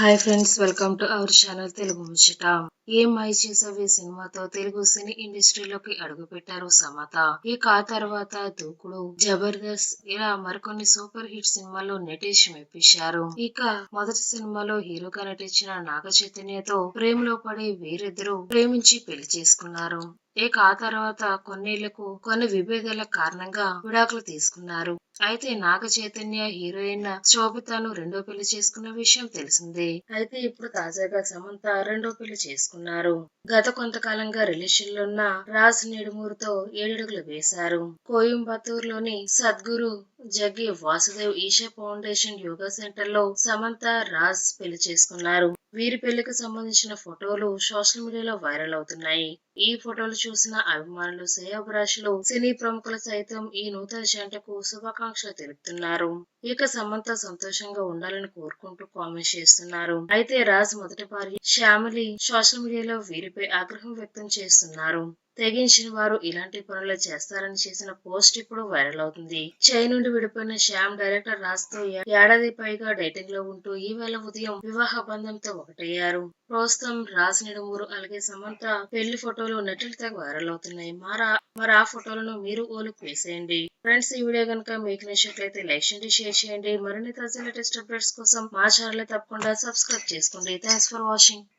Hi friends welcome to our channel Telugu ముచ్చట ఏం my చేసవి సినిమాతో తెలుగు సినీ ఇండస్ట్రీలోకి అడుగుపెట్టారు సమత. ఇక ఆ తర్వాత దూకుడు జబర్దస్త్ ఇలా మరికొన్ని సూపర్ హిట్ సినిమాల్లో నటించి మెప్పించారు. ఇక మొదటి సినిమాలో హీరోగా నటించిన నాగ చైతన్యతో ప్రేమలో పడి వీరిద్దరూ ప్రేమించి పెళ్ళి చేసుకున్నారు. ఇక ఆ తర్వాత కొన్నేళ్ళకు కొన్ని విభేదాల కారణంగా విడాకులు తీసుకున్నారు. అయితే నాగ చైతన్య హీరోయిన్ శోభితను రెండో పెళ్ళి చేసుకున్న విషయం తెలిసిందే. అయితే ఇప్పుడు తాజాగా సమంత రెండో పెళ్ళి చేసుకున్నారు. గత కొంతకాలంగా రిలేషన్లో ఉన్న రాజ్ నిడుమూరుతో ఏడడుగులు వేశారు. కోయంబత్తూర్లోని సద్గురు జగ్గి వాసుదేవ్ ఈషా ఫౌండేషన్ యోగా సెంటర్లో సమంత రాజ్ పెళ్ళి చేసుకున్నారు. వీరి పెళ్ళికి సంబంధించిన ఫోటోలు సోషల్ మీడియాలో వైరల్ అవుతున్నాయి. ఈ ఫోటోలు చూసిన అభిమానులు శ్రేయాభిలాషులు సినీ ప్రముఖులు సైతం ఈ నూతన జంటకు శుభాకాంక్షలు తెలుపుతున్నారు. ఇక సమంత సంతోషంగా ఉండాలని కోరుకుంటూ కామెంట్ చేస్తున్నారు. అయితే రాజ్ మొదటి భార్య శ్యామిలి సోషల్ మీడియాలో వీరిపై ఆగ్రహం వ్యక్తం చేస్తున్నారు. తెగించిన వారు ఇలాంటి పనులు చేస్తారని చేసిన పోస్ట్ ఇప్పుడు వైరల్ అవుతుంది. చై నుండి విడిపోయిన శ్యామ్ డైరెక్టర్ రాజ్తో ఏడాది పైగా డేటింగ్లో ఉంటూ ఈవేళ ఉదయం వివాహ బంధంతో ఒకటయ్యారు. ప్రస్తుతం రాజ్ నిడుమూరు అలాగే సమంత పెళ్ళి ఫోటోలు ఫోటోలు తెగ వైరల్ అవుతున్నాయి. మరా మరి ఆ ఫోటోలను మీరు ఓలుకు వేసేయండి. ఫ్రెండ్స్ ఈ వీడియో కనుక మీకు నచ్చినట్లయితే లైక్ చేయండి షేర్ చేయండి. మరిన్ని తాజా లేటెస్ట్ అప్డేట్స్ కోసం మా ఛానల్ తప్పకుండా సబ్స్క్రైబ్ చేసుకోండి. Thanks for watching.